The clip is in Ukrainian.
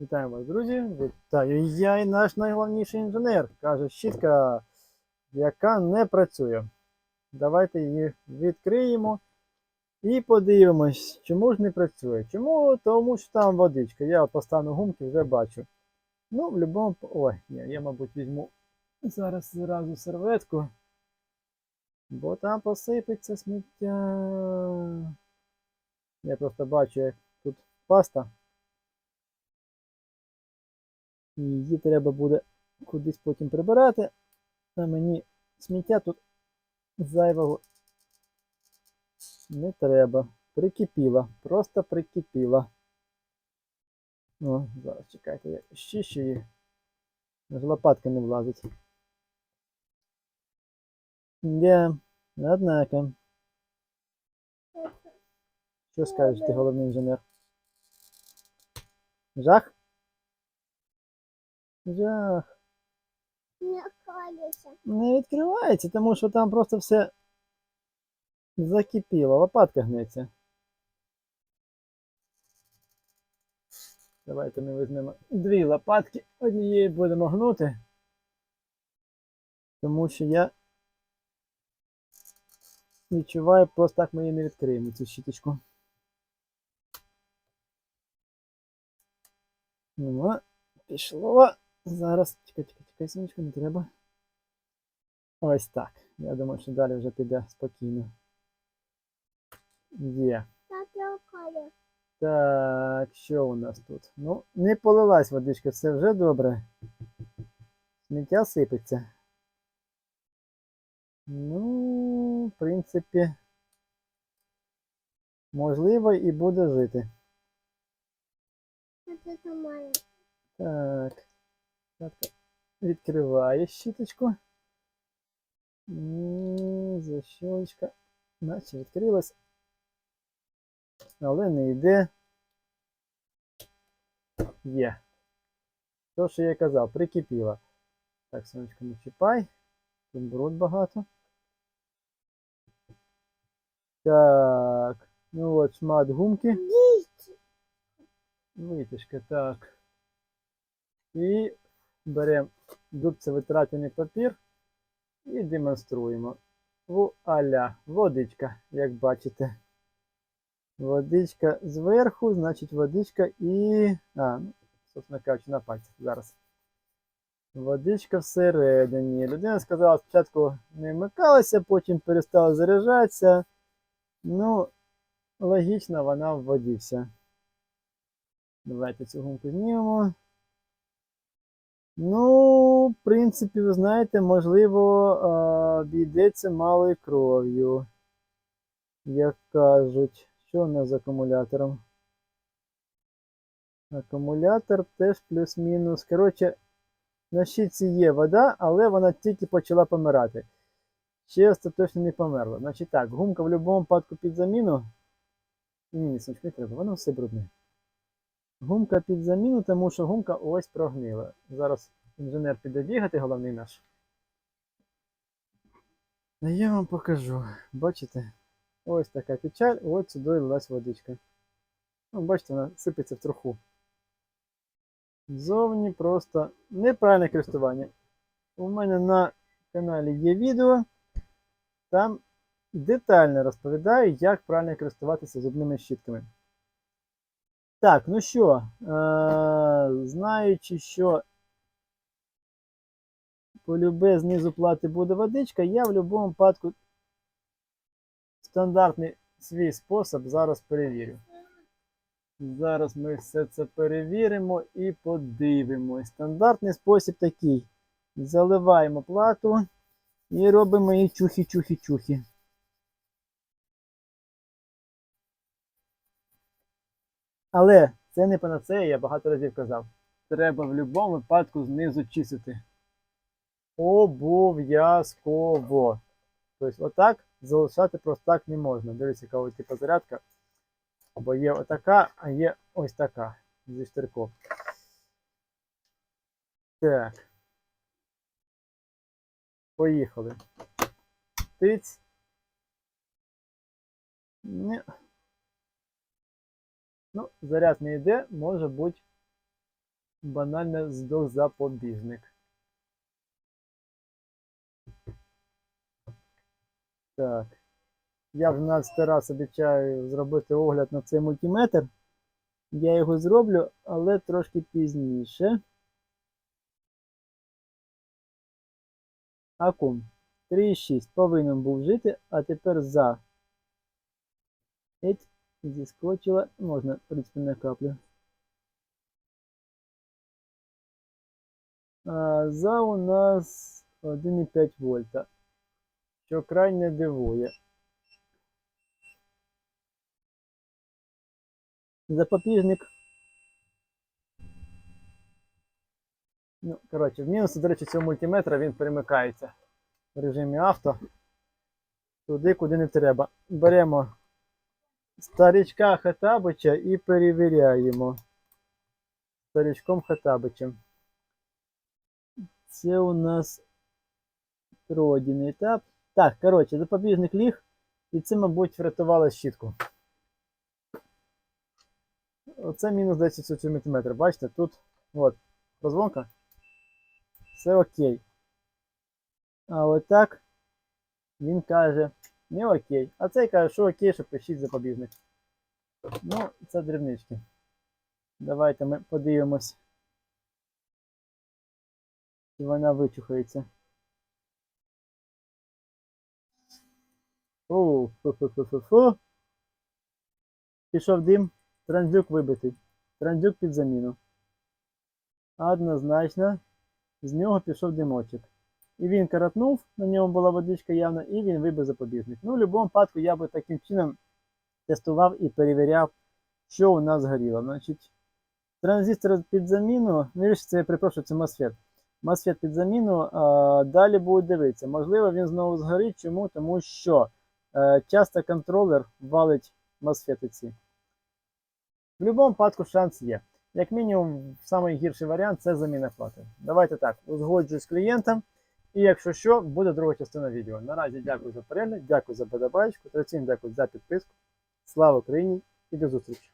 Вітаю вас, друзі! Вітаю я і наш найголовніший інженер, каже щітка, яка не працює. Давайте її відкриємо і подивимось, чому ж не працює. Чому? Тому що там водичка. Я от поставлю гумки, вже бачу. Ну, в будь-якому. Ой, ні, я, мабуть, візьму зараз зразу серветку. Бо там посипеться сміття. Я просто бачу, як тут паста. І її треба буде кудись потім прибирати. А мені сміття тут зайвого не треба. Прикипіла. Просто прикипіла. О, зараз чекайте, я щищу її. Аж лопатка не влазить. Да, однако. Що скажеш ти, головний інженер? Жах? Жах. Не калися. Не відкривається, тому що там просто все закипіло, лопатка гнеться. Давайте ми візьмемо дві лопатки, однією будемо гнути. Тому що я відчуваю, просто так ми її не відкриємо, цю щіточку. Ну, пішло. Зараз, чекай, чекай, чекай, сонечко, не треба. Ось так. Я думаю, що далі вже піде спокійно. Є. Так що у нас тут? Ну, не полилась водичка, це вже добре. Сміття сипеться. Ну, в принципі, можливо і буде жити. Так. Відкриває щіточку. М, Защолочка. Наче відкрилась. Але не йде. Є. То, що я казав, прикипіла. Так, сонечко, не чіпай. Тут бруд багато. Так. Ну от шмат гумки. Витяжка, так. І беремо дубцевитратний папір і демонструємо. Вуаля, водичка, як бачите. Водичка зверху, значить водичка і. А, ну, собственно кажучи, на пальцях зараз. Водичка всередині. Людина сказала, спочатку не вмикалася, потім перестала заряджатися. Ну, логічно, вона в воді вся. Давайте цю гумку знімемо. Ну, в принципі, ви знаєте, можливо, обійдеться малою кров'ю. Як кажуть, що у нас з акумулятором? Акумулятор теж плюс-мінус. Коротше, на щитці є вода, але вона тільки почала помирати. Ще остаточно не померла. Значить так, гумка в будь-якому випадку під заміну. Ні, ні, не треба, воно все брудне. Гумка під заміну, тому що гумка ось прогнила. Зараз інженер піде бігати, головний наш. Я вам покажу. Бачите? Ось така печаль, ось сюди лилась водичка. Ну, бачите, вона сипеться в труху. Зовні просто неправильне користування. У мене на каналі є відео. Там детально розповідаю, як правильно користуватися зубними щітками. Так, ну що, е- знаючи, що полюбе знизу плати буде водичка, я в будь-якому випадку стандартний свій спосіб зараз перевірю. Зараз ми все це перевіримо і подивимось. Стандартний спосіб такий. Заливаємо плату і робимо її чухи-чухи-чухи. Але це не панацея, я багато разів казав. Треба в будь-якому випадку знизу чистити. Обов'язково. Тобто, отак залишати просто так не можна. Дивіться, яка ось типу зарядка. Бо є отака, а є ось така зі штирком. Так. Поїхали. Тиць. Ні. Ну, заряд не йде, може бути банально здох запобіжник. Так. Я вже 12 раз обіцяю зробити огляд на цей мультиметр. Я його зроблю, але трошки пізніше. Акум 3,6 повинен був жити, а тепер за. Еть, зіскочила. Можна, в принципі, на каплю. А, за у нас 1,5 вольта, що крайне дивує. Запобіжник. Ну, коротше, в мінусі, до речі, цього мультиметра він перемикається в режимі авто. Туди, куди не треба. Беремо старичка Хатабича і перевіряємо. Старичком Хатабичем. Це у нас пройдений етап. Так, коротше, запобіжник ліг, і це, мабуть, врятувало щітку. Оце мінус 10 см. Бачите, тут от, прозвонка. Все окей. А отак він каже, не окей. А цей каже, що окей, що пишіть запобіжник. Ну, це дрібнички. Давайте ми подивимось. І вона вичухається. О, фу-фу-фу-фу-фу. Пішов дим. Транзюк вибитий. Транзюк під заміну. Однозначно, з нього пішов димочок. І він каратнув, на ньому була водичка явно, і він вибив запобіжник. Ну, в будь-якому випадку я би таким чином тестував і перевіряв, що у нас згоріло. Значить, транзистор під заміну, вірш, це я перепрошую, це MOSFET. MOSFET під заміну, а, далі будуть дивитися. Можливо, він знову згорить. Чому? Тому що е, часто контролер валить MOSFET ці. В будь-якому випадку шанс є. Як мінімум, найгірший варіант це заміна плати. Давайте так, узгоджую з клієнтом. І якщо що, буде друга частина відео. Наразі дякую за перегляд, дякую за подобаєчку, традиційно дякую за підписку. Слава Україні і до зустрічі!